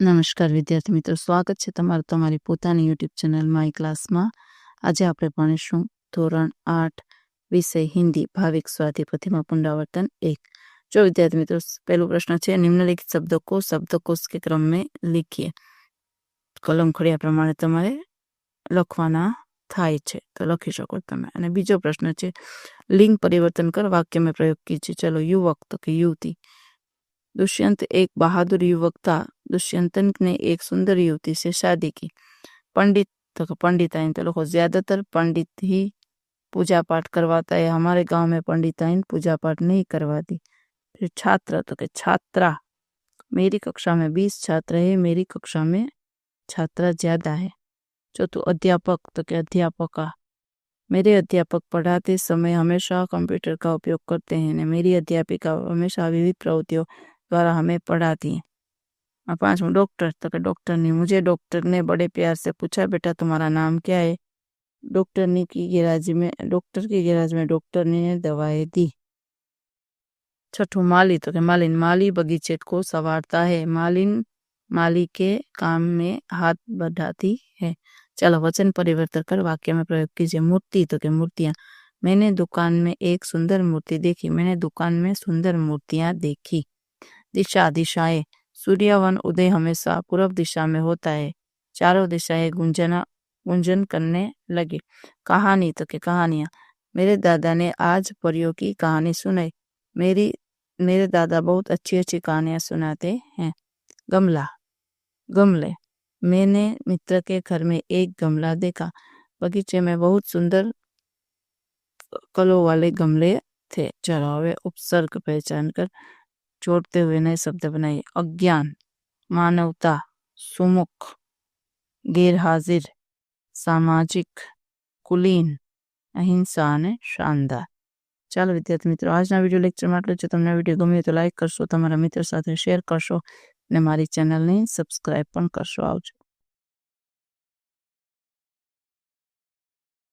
નમસ્કાર વિદ્યાર્થી મિત્રો, સ્વાગત છે તમારું તમારી પોતાની યુટ્યુબ ચેનલ માય ક્લાસમાં આજે આપણે ભણીશું ધોરણ આઠ, વિષય હિન્દી, ભાવિક સ્વાધિપતિમાં પુનરાવર્તન એક. જો વિદ્યાર્થી મિત્રો પહેલો પ્રશ્ન છે, નિમ્નલિખિત શબ્દો કો શબ્દકોશ કે ક્રમ મેં લીખીએ. કલમ ખડિયા પ્રમાણે તમારે લખવાના થાય છે, તો લખી શકો તમે. અને બીજો પ્રશ્ન છે, લિંગ પરિવર્તન કર, વાક્ય મેં પ્રયોગ કીજે ચલો, યુવક તો કે યુવતી. દુષ્યંત એક બહાદુર યુવકતા दुष्यंतन ने एक सुंदर युवती से शादी की। पंडित तो पंडिताइन तो लोग ज़्यादातर पंडित ही पूजा पाठ करवाता है। हमारे गाँव में पंडिताइन पूजा पाठ नहीं करवाती। फिर छात्र तो के छात्रा। मेरी कक्षा में बीस छात्र है, मेरी कक्षा में छात्रा ज़्यादा है। चौथु अध्यापक तो के अध्यापका। मेरे अध्यापक पढ़ाते समय हमेशा कंप्यूटर का उपयोग करते हैं मेरी अध्यापिका हमेशा विविध प्रवृत्तियों द्वारा हमें पढ़ाती है। और पांचवा डॉक्टर तो डॉक्टर ने मुझे डॉक्टर ने बड़े प्यार से पूछा, बेटा, तुम्हारा नाम क्या है? डॉक्टर ने की गिराज में, डॉक्टर की गिराज में डॉक्टर ने दवाएँ दी। छठो माली तो के मालिन, माली बगीचे को सवारता है। मालिन, माली के काम में हाथ बढ़ाती है। चलो, वचन परिवर्तन कर, वाक्य में प्रयोग कीजिए। मूर्ति तो के मूर्तियाँ। मैंने दुकान में एक सुंदर मूर्ति देखी। मैंने दुकान में सुंदर मूर्तियाँ देखी। दिशा, दिशाएँ। सूर्यवन उदय हमेशा पूर्व दिशा में होता है। चारों दिशाएँ गुंजना, गुंजन करने लगी। कहानी तो के कहानियाँ। मेरे दादा ने आज परियों की कहानी सुनाई। मेरी, मेरे दादा बहुत अच्छी अच्छी कहानियाँ सुनाते हैं। गमला, गमले। मैंने मित्र के घर में एक गमला देखा। बगीचे में बहुत सुंदर कलों वाले गमले थे। हमें उपसर्ग पहचान कर जोड़ते हुए नए शब्द बनाइए अज्ञान मानवता सुमुख ગેરહાજર સામાજિક કુલીન અહિંસા અને શાનદાર ચાલો વિદ્યાર્થી મિત્રો આજના વિડીયો લેક્ચરમાં આટલું જો તમને વિડીયો ગમ્યો તો લાઈક કરશો તમારા મિત્ર સાથે શેર કરશો અને મારી ચેનલને સબસ્ક્રાઈબ પણ કરશો આવજો